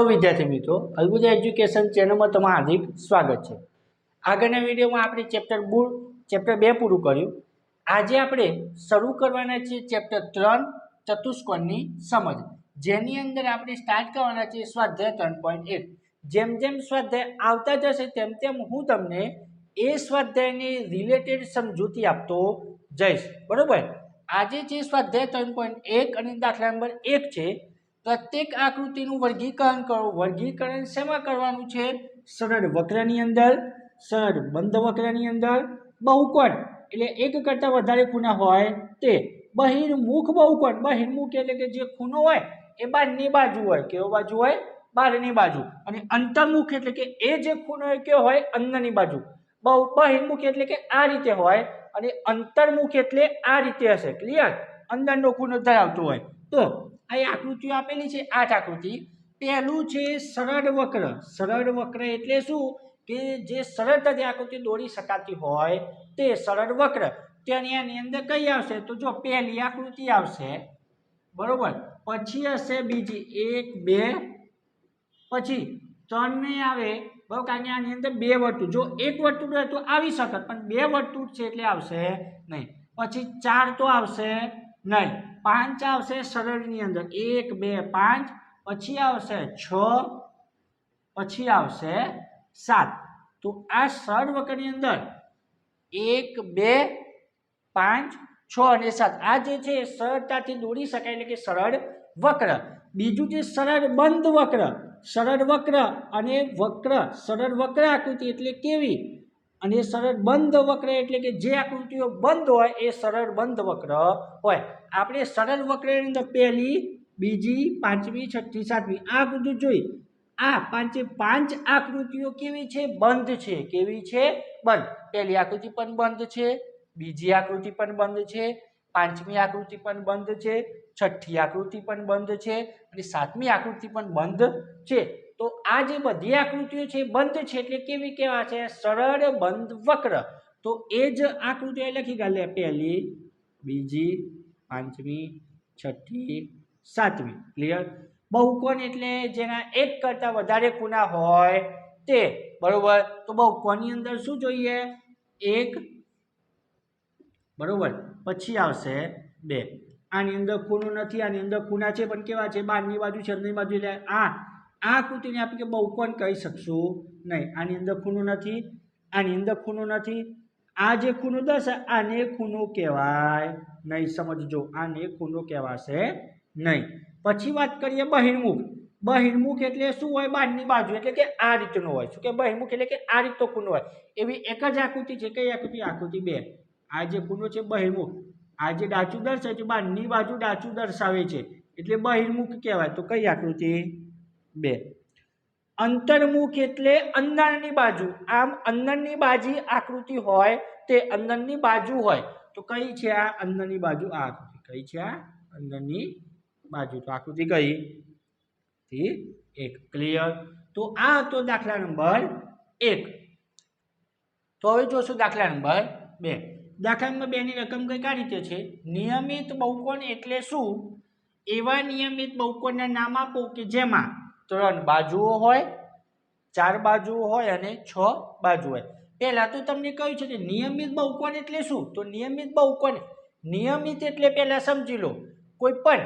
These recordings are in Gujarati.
હેલો વિદ્યાર્થી મિત્રો. અલ્બુદા એજ્યુકેશન ચેનલમાં તમારું હાર્દિક સ્વાગત છે. આગળના વિડીયોમાં આપણે ચેપ્ટર બુડ ચેપ્ટર બે પૂરું કર્યું. આજે આપણે શરૂ કરવાના છીએ ચેપ્ટર ત્રણ, ચતુષ્કોણની સમજ. જેની અંદર આપણે સ્ટાર્ટ કરવાના છીએ સ્વાધ્યાય ત્રણ પોઈન્ટ એક. જેમ જેમ સ્વાધ્યાય આવતા જશે, તેમ તેમ હું તમને એ સ્વાધ્યાયની રિલેટેડ સમજૂતી આપતો જઈશ. બરાબર? આજે જે સ્વાધ્યાય ત્રણ પોઈન્ટ એક અને દાખલા નંબર એક છે પ્રત્યેક આકૃતિનું વર્ગીકરણ કરો. વર્ગીકરણ શેમાં કરવાનું છે? સરળ વક્રની અંદર, સરળ બંધ વક્રની અંદર, બહુકોણ. એટલે એક કરતાં વધારે ખૂણા હોય તે. બહિર્મુખ બહુકોણ. બહિર્મુખ એટલે કે જે ખૂણો હોય એ બહારની બાજુ હોય. કેવો બાજુ હોય? બહારની બાજુ. અને અંતર્મુખ એટલે કે એ જે ખૂણો કેવો હોય? અંદરની બાજુ. બહુ બહિર્મુખ એટલે કે આ રીતે હોય અને અંતર્મુખ એટલે આ રીતે હશે. ક્લિયર? અંદરનો ખૂણો ધરાવતો હોય. તો આ આકૃતિઓ આપેલી છે, આઠ આકૃતિ પહેલું છે સરળ વક્ર. સરળ વક્ર એટલે શું? કે જે સરળતાથી આકૃતિ દોરી શકાતી હોય તે સરળ વક્ર. તેની આની અંદર કઈ આવશે? તો જો પહેલી આકૃતિ આવશે, બરોબર? પછી હશે બીજી એક, બે, પછી ત્રણ નહીં આવે. બરાબર કારણ કે આની અંદર બે વર્તુળ. જો એક વર્તુળ હોય તો આવી શકત પણ બે વર્તુળ છે એટલે આવશે નહીં. પછી ચાર તો આવશે નહીં. પાંચ આવશે સરળની અંદર. એક, બે, પાંચ, પછી આવશે છ, પછી આવશે સાત. તો આ સરળ વક્રની અંદર એક, બે, પાંચ, છ અને સાત. આ જે છે એ સરળતાથી દોરી શકાય એટલે કે સરળ વક્ર. બીજું જે સરળ બંધ વક્ર, સરળ વક્ર અને વક્ર, સરળ વક્ર આકૃતિ એટલે કેવી? અને સરળ બંધ વક્ર એટલે કે જે આકૃતિઓ બંધ હોય એ સરળ બંધ વક્ર હોય. આપણે સરળ વક્રની અંદર પહેલી, બીજી, પાંચમી, છઠ્ઠી, સાતમી આ બધું જોઈ. આ પાંચે પાંચ આકૃતિઓ કેવી છે? બંધ છે. કેવી છે? બંધ. પહેલી આકૃતિ પણ બંધ છે, બીજી આકૃતિ પણ બંધ છે, પાંચમી આકૃતિ પણ બંધ છે, છઠ્ઠી આકૃતિ પણ બંધ છે અને સાતમી આકૃતિ પણ બંધ છે. તો આ જે બધી આકૃતિઓ છે બંધ છે એટલે કેવી કેવા છે? સરળ બંધ વક્ર. તો એ જ આકૃતિઓ લખી ગયા પહેલી, બીજી, પાંચમી, છઠ્ઠી, સાતમી. ક્લિયર બહુકોણ એટલે જેના એક કરતાં વધારે ખૂણા હોય તે. બરોબર? તો બહુકોણની અંદર શું જોઈએ? એક. બરોબર? પછી આવશે બે. આની અંદર ખૂણો નથી, આની અંદર ખૂણા છે, પણ કેવા છે? બહારની બાજુ છે અંદરની બાજુ, એટલે આ આ આકૃતિને આપણે બહુ બહુકોણ કહી શકશું નહીં. આની અંદર ખૂણો નથી, આની અંદર ખૂણો નથી. આ જે ખૂણો દર્શે આને ખૂણો કહેવાય નહીં. સમજજો, આને ખૂણો કહેવાશે નહીં. પછી વાત કરીએ બહિર્મુખ. બહિર્મુખ એટલે શું હોય? બહારની બાજુ. એટલે કે આ રીતનો હોય. શું કે બહિર્મુખ એટલે કે આ રીતનો ખૂણો હોય? એવી એક જ આકૃતિ છે. કઈ આકૃતિ? આકૃતિ બે. આ જે ખૂણો છે બહિર્મુખ. આ જે ડાચું દર્શાવે છે બહારની બાજુ ડાચું દર્શાવે છે. એટલે બહિર્મુખ કહેવાય. તો કઈ આકૃતિ? બે. અંતર્મુખ એટલે અંદરની બાજુ. આમ અંદરની બાજી આકૃતિ હોય તે અંદરની બાજુ હોય. તો કઈ છે આ અંદરની બાજુ? આ આકૃતિ. કઈ છે આ અંદરની બાજુ? તો આકૃતિ કઈ? થી એક. ક્લિયર તો આ હતો દાખલા નંબર એક. તો હવે જોશું દાખલા નંબર બે. દાખલા નંબર બેની રકમ કઈ કઈ રીતે છે? નિયમિત બહુકોણ એટલે શું? એવા નિયમિત બહુકોણના નામ આપો કે જેમાં ત્રણ બાજુઓ હોય, ચાર બાજુઓ હોય અને છ બાજુ હોય. પહેલાં તો તમને કહ્યું છે કે નિયમિત બહુકોણ એટલે શું? તો નિયમિત બહુકોણ, નિયમિત એટલે પહેલાં સમજી લો, કોઈ પણ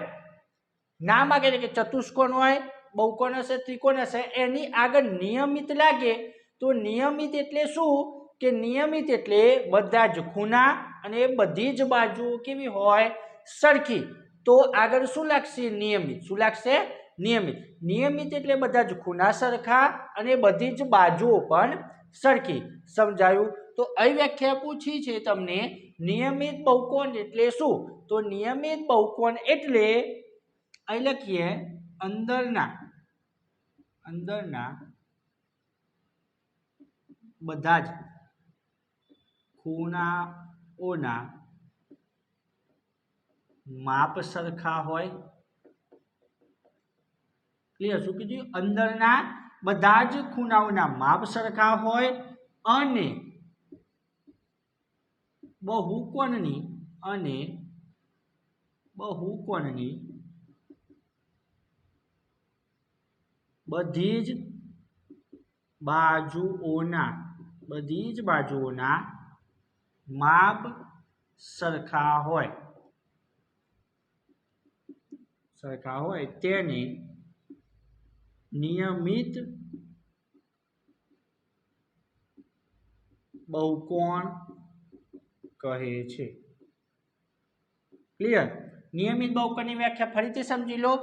નામ આગળ કે ચતુષ્કોણ હોય, બહુકોણ હશે, ત્રિકોણ હશે, એની આગળ નિયમિત લાગે, તો નિયમિત એટલે શું? કે નિયમિત એટલે બધા જ ખૂણા અને બધી જ બાજુઓ કેવી હોય? સરખી. તો આગળ શું લાગશે? નિયમિત. શું લાગશે? નિયમિત. નિયમિત એટલે બધા જ ખૂણા સરખા અને બધી જ બાજુઓ પણ સરખી. સમજાયું? તો અહીં વ્યાખ્યા પૂછી છે તમને, નિયમિત બહુકોણ એટલે શું? તો નિયમિત બહુકોણ એટલે, અહીં લખીએ, અંદરના અંદરના બધા જ ખૂણાઓના માપ સરખા હોય ક્લિયર શું કીધું? અંદરના બધા જ ખૂણાઓના માપ સરખા હોય અને બહુકોણની અને બહુકોણની બધી જ બાજુઓના, બધી જ બાજુઓના માપ સરખા હોય. સરખા હોય તેને નિયમિત બહુકોણ કહે છે. ક્લિયર નિયમિત બહુકોણની વ્યાખ્યા ફરીથી સમજી લો.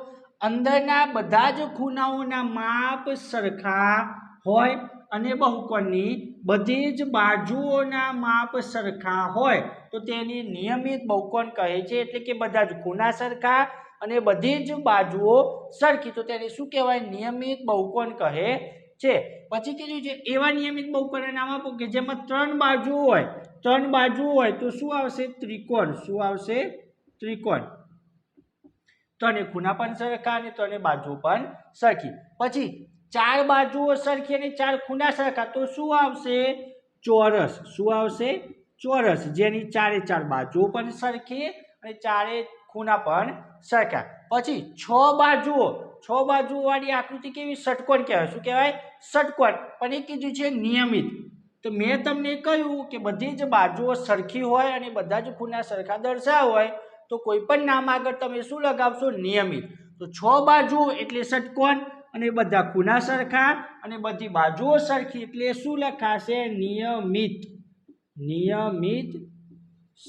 અંદરના બધા જ ખૂણાઓના માપ સરખા હોય અને બહુકોણની બધી જ બાજુઓના માપ સરખા હોય. તો તેની નિયમિત બહુકોણ કહે છે. એટલે કે બધા જ ખૂણા સરખા અને બધી જ બાજુઓ સરખી. તો તેને શું કહેવાય? નિયમિત બહુકોણ કહે છે. પછી કીધું છે, એવા નિયમિત બહુકોણના નામ આપો કે જેમાં ત્રણ બાજુ હોય. ત્રણ બાજુ હોય તો શું આવશે? ત્રિકોણ. શું આવશે? ત્રિકોણ. ત્રણે ખૂણા પણ સરખા અને ત્રણે બાજુ પણ સરખી. પછી ચાર બાજુઓ સરખી અને ચાર ખૂણા સરખા તો શું આવશે? ચોરસ. શું આવશે? ચોરસ. જેની ચારે ચાર બાજુઓ પણ સરખી અને ચારે ખૂણા પણ સરખા. પછી છ બાજુઓ, છ બાજુવાળી આકૃતિ કેવી? ષટકોણ કહેવાય. શું કહેવાય? ષટકોણ. પણ એ કીધું છે નિયમિત. તો મેં તમને કહ્યું કે બધી જ બાજુઓ સરખી હોય અને બધા જ ખૂણા સરખા દર્શાવ હોય, તો કોઈ પણ નામ આગળ તમે શું લગાવશો? નિયમિત. તો છ બાજુઓ એટલે ષટકોણ અને બધા ખૂણા સરખા અને બધી બાજુઓ સરખી એટલે શું લખાશે? નિયમિત. નિયમિત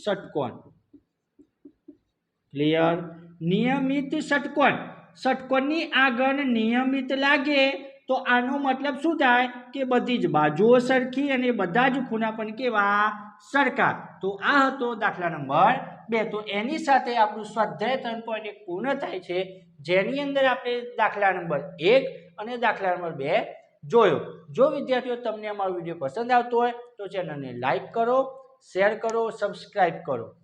ષટકોણ. ક્લિયર નિયમિત ષટકોણ. ષટકોણની આગળ નિયમિત લાગે તો આનો મતલબ શું થાય કે બધી જ બાજુઓ સરખી અને બધા જ ખૂણા પણ કેવા? સરખા. તો આ હતો દાખલા નંબર બે. તો એની સાથે આપણું સ્વાધ્યાય ત્રણ પોઈન્ટ એક પૂર્ણ થાય છે. જેની અંદર આપણે દાખલા નંબર એક અને દાખલા નંબર બે જોયો. જો વિદ્યાર્થીઓ તમને અમારો વીડિયો પસંદ આવતો હોય તો ચેનલને લાઈક કરો, શેર કરો સબસ્ક્રાઈબ કરો.